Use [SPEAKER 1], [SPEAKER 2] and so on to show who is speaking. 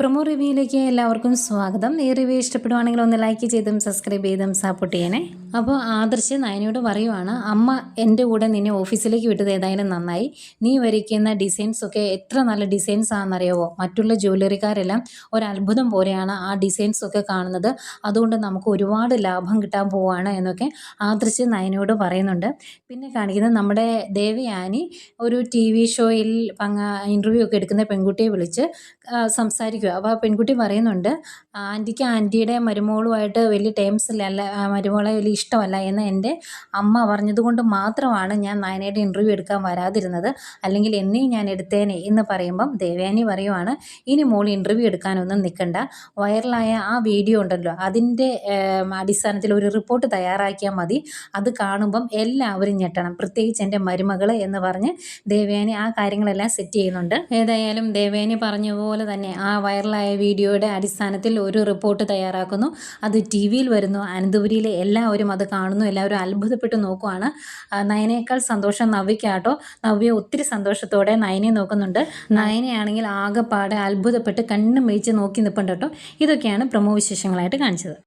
[SPEAKER 1] Promo റിവ്യൂയിലേക്ക് എല്ലാവർക്കും സ്വാഗതം. ഈ റിവ്യൂ ഇഷ്ടപ്പെടുവാണെങ്കിൽ ഒന്ന് ലൈക്ക് ചെയ്തും സബ്സ്ക്രൈബ് ചെയ്തും സപ്പോർട്ട് ചെയ്യണേ. അപ്പോൾ ആദർശ് നയനോട് പറയുവാണ് അമ്മ എന്റെ കൂടെ നിന്നെ ഓഫീസിലേക്ക് വിട്ടത് ഏതായാലും നന്നായി. നീ വരയ്ക്കുന്ന ഡിസൈൻസ് ഒക്കെ എത്ര നല്ല ഡിസൈൻസ് ആണെന്നറിയാവോ? മറ്റുള്ള ജ്വല്ലറിക്കാരെല്ലാം ഒരത്ഭുതം പോലെയാണ് ആ ഡിസൈൻസ് ഒക്കെ കാണുന്നത്. അതുകൊണ്ട് നമുക്ക് ഒരുപാട് ലാഭം കിട്ടാൻ പോവാണ് എന്നൊക്കെ ആദർശ് നയനോട് പറയുന്നുണ്ട്. പിന്നെ കാണിക്കുന്നത് നമ്മുടെ ദേവയാനി ഒരു ടി വി ഷോയിൽ ഇന്റർവ്യൂ ഒക്കെ എടുക്കുന്ന പെൺകുട്ടിയെ വിളിച്ച് ആ, സംസാരിക്കുക അപ്പോൾ പെൺകുട്ടി പറയുന്നുണ്ട് ആന്റിക്ക് ആന്റിയുടെ മരുമോളുമായിട്ട് വലിയ അല്ല മരുമോളെ വലിയ ഇഷ്ടമല്ല എന്ന് എന്റെ അമ്മ പറഞ്ഞതുകൊണ്ട് മാത്രമാണ് ഞാൻ നയനയുടെ ഇന്റർവ്യൂ എടുക്കാൻ വരാതിരുന്നത്. അല്ലെങ്കിൽ എന്നെയും ഞാൻ എടുത്തേനെ എന്ന് പറയുമ്പം ദേവയാനി പറയുവാണ് ഇനി മോൾ ഇന്റർവ്യൂ എടുക്കാനൊന്നും നിൽക്കണ്ട വൈറലായ ആ വീഡിയോ ഉണ്ടല്ലോ അതിന്റെ അടിസ്ഥാനത്തിൽ ഒരു റിപ്പോർട്ട് തയ്യാറാക്കിയാൽ മതി. അത് കാണുമ്പം എല്ലാവരും ഞെട്ടണം. പ്രത്യേകിച്ച് എന്റെ മരുമകൾ എന്ന് പറഞ്ഞ് ദേവയാനി ആ കാര്യങ്ങളെല്ലാം സെറ്റ് ചെയ്യുന്നുണ്ട്. ഏതായാലും ദേവയാനി പറഞ്ഞ പോലെ തന്നെ ആ വൈറലായ വീഡിയോയുടെ അടിസ്ഥാനത്തിൽ ഒരു റിപ്പോർട്ട് തയ്യാറാക്കുന്നു. അത് ടി വിയിൽ വരുന്നു. അനന്തപുരിയിലെ എല്ലാവരും അത് കാണുന്നു. എല്ലാവരും അത്ഭുതപ്പെട്ട് നോക്കുവാണ്. നയനേക്കാൾ സന്തോഷം നവ്യക്കാട്ടോ നവ്യ ഒത്തിരി സന്തോഷത്തോടെ നയനെ നോക്കുന്നുണ്ട്. നയനയാണെങ്കിൽ ആകെപ്പാടെ അത്ഭുതപ്പെട്ട് കണ്ണും മേയിച്ച് നോക്കി നിൽപ്പുണ്ട് കേട്ടോ. ഇതൊക്കെയാണ് പ്രമോ വിശേഷങ്ങളായിട്ട് കാണിച്ചത്.